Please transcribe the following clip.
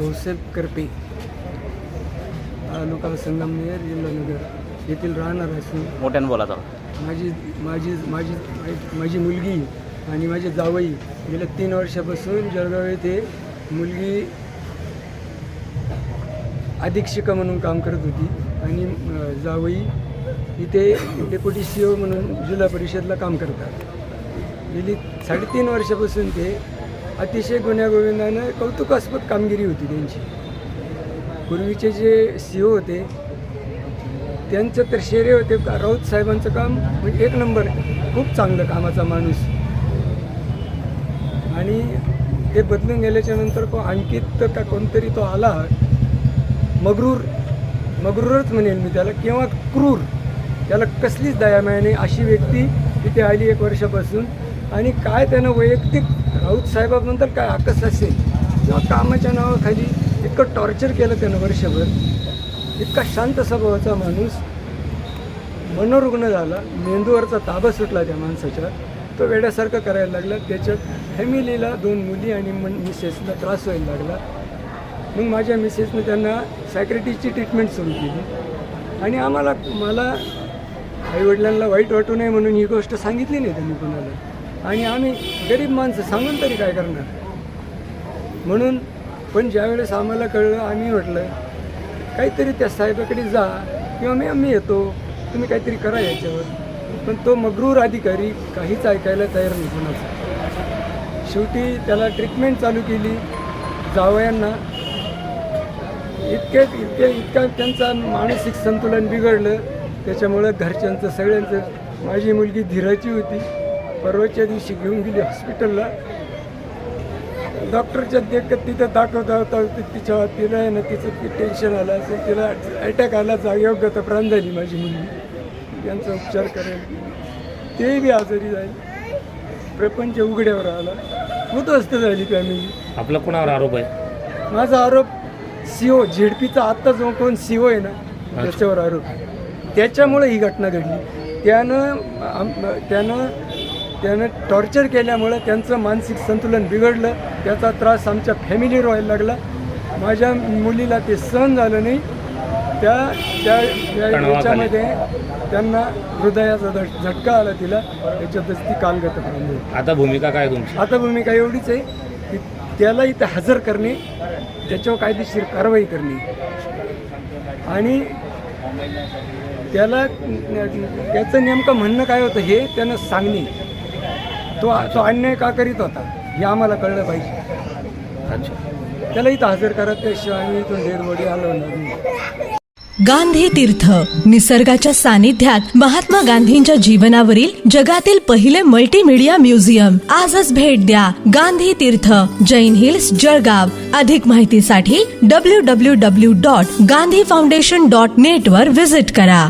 बाळासाहेब करपे तालुका संगमनेर जिल्हानगर येथील राहणार असून मोठ्यानं बोला जरा. माझी माझी माझी माझी मुलगी आणि माझे जावई गेल्या तीन वर्षापासून जळगाव येथे मुलगी अधीक्षिका म्हणून काम करत होती आणि अ, जावई इथे डेप्युटी सी ओ म्हणून जिल्हा परिषदला काम करतात. गेली साडेतीन वर्षापासून ते अतिशय गुण्यागोविंदानं कौतुकास्पद कामगिरी होती त्यांची. पूर्वीचे जे सी ओ होते त्यांचं तर शेरे होते. का राऊत साहेबांचं काम म्हणजे एक नंबर खूप चांगलं कामाचा माणूस. आणि ते बदलून गेल्याच्यानंतर को अंकित का कोणतरी तो आला. मगरूर मगरूरच म्हणेल मी त्याला किंवा क्रूर. त्याला कसलीच दया मिळाली अशी व्यक्ती तिथे आली एक वर्षापासून. आणि काय त्यानं वैयक्तिक राऊत साहेबाबद्दल काय आकस असेल किंवा कामाच्या नावाखाली इतकं टॉर्चर केलं त्यानं वर्षभर? इतका शांत स्वभावाचा माणूस मनोरुग्ण झाला मेंदूवरचा ताबा सुटला त्या माणसाच्या. तो वेड्यासारखं करायला लागला. त्याच्यात फॅमिलीला दोन मुली आणि मन मिसेसला त्रास व्हायला लागला. मग माझ्या मिसेसनं त्यांना सायक्रेटिसची ट्रीटमेंट सुरू केली. आणि आम्हाला मला आईवडिलांना वाईट वाटू नये म्हणून ही गोष्ट सांगितली नाही त्यांनी कोणाला. आणि आम्ही गरीब माणसं सांगून तरी काय करणार? म्हणून पण ज्यावेळेस आम्हाला कळलं आम्ही म्हटलं काहीतरी त्या साहेबाकडे जा किंवा मी आम्ही येतो. तुम्ही काहीतरी करा याच्यावर. पण तो मगरूर अधिकारी काहीच ऐकायला तयार नाही कोणाचा शेवटी त्याला ट्रीटमेंट चालू केली. जावयांना इतके इतके इतका त्यांचा मानसिक संतुलन बिघडलं. त्याच्यामुळं घरच्यांचं सगळ्यांचं. माझी मुलगी धीराची होती. परवाच्या दिवशी घेऊन गेली हॉस्पिटलला. डॉक्टरच्या देखत तिथं दाखवता होता तिच्या तिला आहे ना तिचं टेन्शन आलं असेल तिला अटॅक आला जागेवर गतप्राण झाली माझी मुलगी. त्यांचा उपचार करेल. ते बी आजारी जाईल. प्रपंच उघड्यावर आला. उद्ध्वस्त झाली फॅमिली आपला कोणावर आरोप आहे? माझा आरोप सीओ झेडपीचा आत्ता जो कोण सीओ आहे ना त्याच्यावर आरोप. त्याच्यामुळे ही घटना घडली. त्यानं आम- त्यानं त्यानं टॉर्चर केल्यामुळं त्यांचं मानसिक संतुलन बिघडलं. त्याचा त्रास आमच्या फॅमिलीवर व्हायला लागला. माझ्या मुलीला ते सहन झालं नाही. त्या त्या. याच्यामध्ये त्यांना हृदयाचा झट- झटका आला तिला. त्याच्यातच ती कालगत झाली आता भूमिका काय तुमची? आता भूमिका एवढीच आहे की त्याला इथं हजर करणे त्याच्यावर कायदेशीर कारवाई करणे. आणि त्याला त्याचं नेमकं म्हणणं काय होतं हे त्यानं सांगणे. तो तो अन्याय का करीत होता? हे आम्हाला कळलं पाहिजे. अच्छा. त्याला इथं हजर करत त्याशिवाय आम्ही इथून बॉडी आलो नाही गांधी तीर्थ निसर्गाच्या सानिध्यात महात्मा गांधींच्या जीवनावरील जगातील पहिले मल्टीमीडिया म्युझियम आजच भेट द्या गांधी तीर्थ जैन हिल्स जळगाव. अधिक माहितीसाठी W W W dot Gandhi foundation dot net वर विजिट करा.